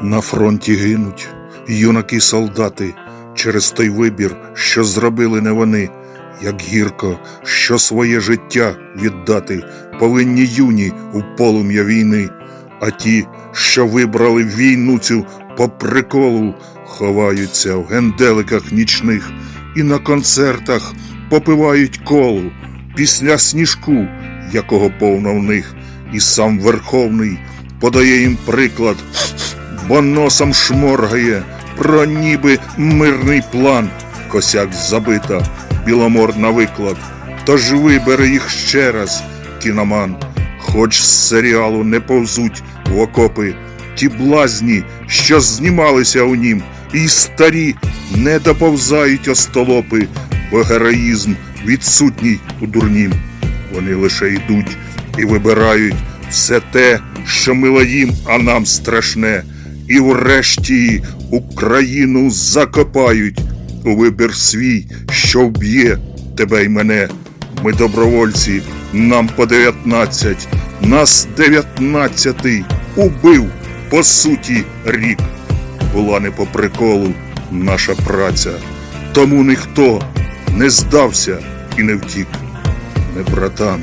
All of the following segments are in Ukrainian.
На фронті гинуть юнаки солдати через той вибір, що зробили не вони, як гірко, що своє життя віддати повинні юні у полум'я війни, а ті, що вибрали війну цю по приколу, ховаються в генделиках нічних і на концертах попивають колу після сніжку, якого повно в них, і сам Верховний подає їм приклад бо носом шморгає про ніби мирний план. Косяк забита, біломор на виклад. Тож вибери їх ще раз, кіноман. Хоч з серіалу не повзуть в окопи ті блазні, що знімалися у нім, і старі не доповзають остолопи, бо героїзм відсутній у дурнім. Вони лише йдуть і вибирають все те, що мило їм, а нам страшне, і врешті Україну закопають вибір свій, що вб'є тебе й мене. Ми добровольці, нам по дев'ятнадцять, нас дев'ятнадцятий убив по суті рік. Була не по приколу наша праця, тому ніхто не здався і не втік. Не братан,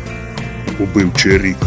убивчий рік.